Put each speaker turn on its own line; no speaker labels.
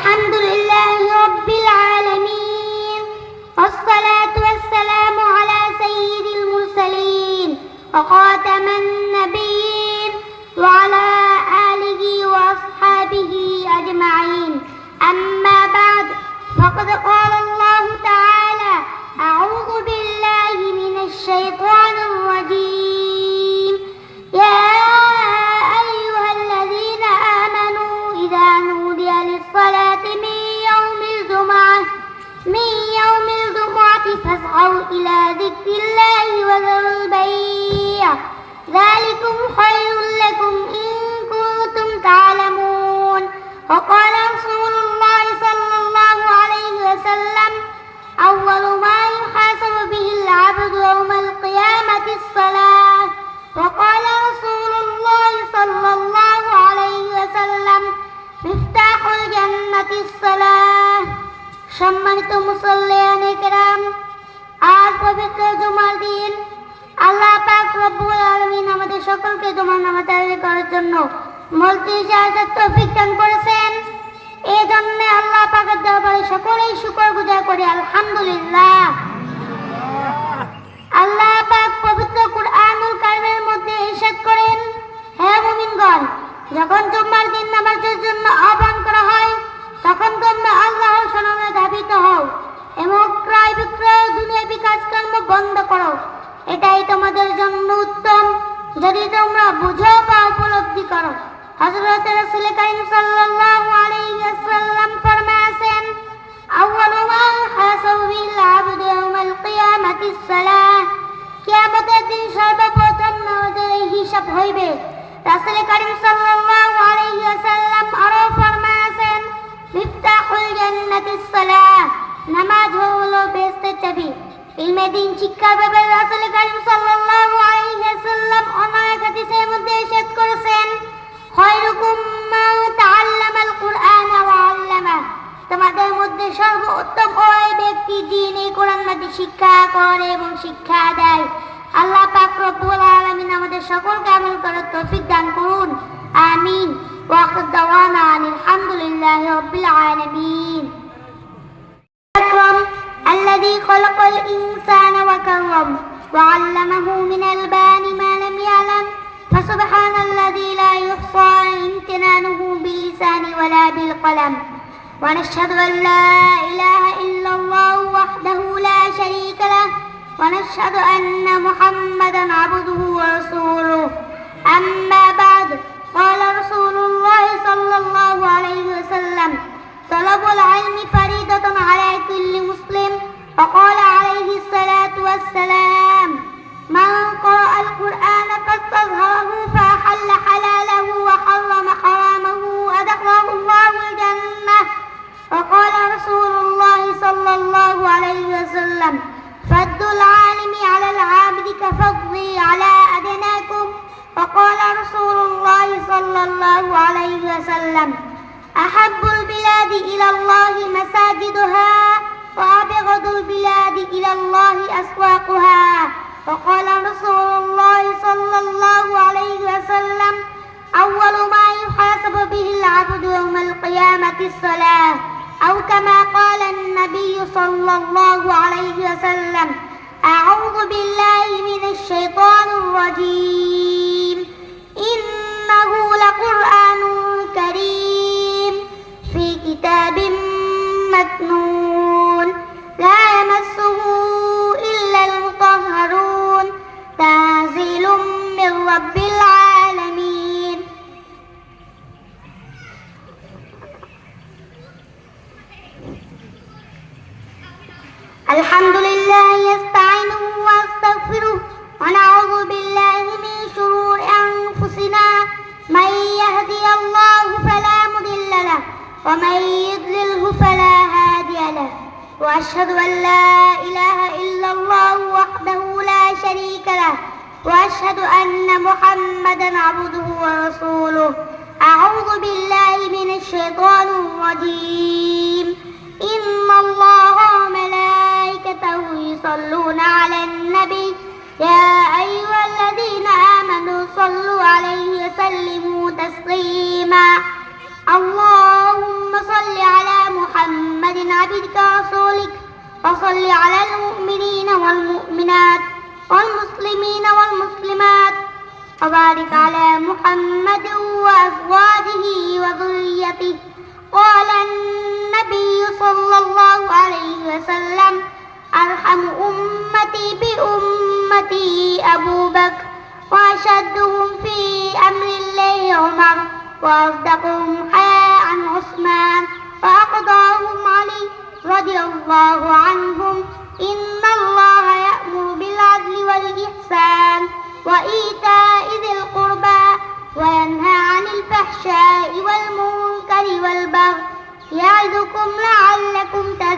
الحمد لله رب العالمين والصلاة والسلام على سيد المرسلين وخاتم النبيين وعلى آله وأصحابه أجمعين. أما بعد فقد قال الله تعالى أعوذ بالله من الشيطان فاسعوا إلى ذكر الله وذروا البيع. ذلكم خير لكم إن كنتم تعلمون. وقال رسول الله صلى الله عليه وسلم أول ما يحاسب به العبد يوم القيامة الصلاة. وقال رسول الله صلى الله عليه وسلم مفتاح الجنة الصلاة. সম্মানিত মুসল্লিয়ান কেরাম, আজ পবিত্র জুমার দিন। আল্লাহ পাক রব্বুল আলামিন আমাদের সকলকে জুমার নামাজ আদায় করার জন্য মসজিদে আসার তৌফিক দান করেছেন। এই জন্য আল্লাহ পাকের দরবারে সকলেই শুকর গুজার করি, আলহামদুলিল্লাহ। আল্লাহ পাক পবিত্র কুরআনুল কারিমের মধ্যে ইরশাদ করেন, হে মুমিনগণ, যখন জুম্মার এটাই তোমাদের জন্য উত্তম। যদি তোমরা বুঝো বা উপলব্ধি করো। হযরত রাসূল কারীম সাল্লাল্লাহু আলাইহি ওয়াসাল্লাম ফরমায়েছেন, আউয়ালু মা হাসাবু বিল আবদু ইয়াউমাল কিয়ামাতিস সালাহ। কিয়ামতের দিন সর্বপ্রথম নামাজের হিসাব হইবে। রাসূল কারীম সাল্লাল্লাহু আলাইহি ওয়াসাল্লাম আরও ফরমায়েছেন, মিফতাহুল জান্নাতিস সালাহ। নামাজ হলো বেহেশতের চাবি। ইমেদিন শিক্ষার ব্যাপারে রাসুল করিম সাল্লাল্লাহু আলাইহি ওয়াসাল্লাম অনেক হাদিসের মধ্যে ইরশাদ করেছেন, খায়রুকুম মা তাআল্লামাল কুরআন ওয়া আল্লামা। তোমাদের মধ্যে সর্বোত্তম ওই ব্যক্তি যিনি কোরআন মাঝে শিক্ষা করে এবং শিক্ষা দেয়। আল্লাহ পাক রব্বুল আলামিন আমাদের সকলকে আমল করার তৌফিক দান করুন। আমিন। ওয়া আখির দাওয়ানা আলহামদুলিল্লাহি রাব্বিল আলামিন। الذي خلق الإنسان وكرم وعلمه من البان ما لم يعلم فسبحان الذي لا يحصى امتنانه باللسان ولا بالقلم ونشهد أن لا إله إلا الله وحده لا شريك له ونشهد أن محمدا عبده ورسوله صلى الله عليه وسلم. أحب البلاد إلى الله مساجدها وأبغض البلاد إلى الله أسواقها. وقال رسول الله صلى الله عليه وسلم أول ما يحاسب به العبد يوم القيامة الصلاة أو كما قال النبي صلى الله عليه وسلم أعوذ بالله من الشيطان الرجيم. إنه الحمد لله يستعينه وأستغفره ونعوذ بالله من شرور أنفسنا. من يهدي الله فلا مضل له ومن يضلله فلا هادي له. وأشهد أن لا إله إلا الله وحده لا شريك له وأشهد أن محمدا عبده ورسوله. أعوذ بالله من الشيطان الرجيم. يصلون على النبي. يا أيها الذين آمنوا صلوا عليه وسلموا تسليما. اللهم صل على محمد عبدك ورسولك وصل على المؤمنين والمؤمنات والمسلمين والمسلمات وبارك على محمد وأزواجه وذريته. أرحم أمتي بأمتي أبو بكر وأشدهم في أمر الله عمر وأصدقهم حياء عثمان وأقضاهم علي رضي الله عنهم. إن الله يأمر بالعدل والإحسان وإيتاء ذي القربى وينهى عن الفحشاء والمنكر والبغي يعظكم لعلكم تذكرون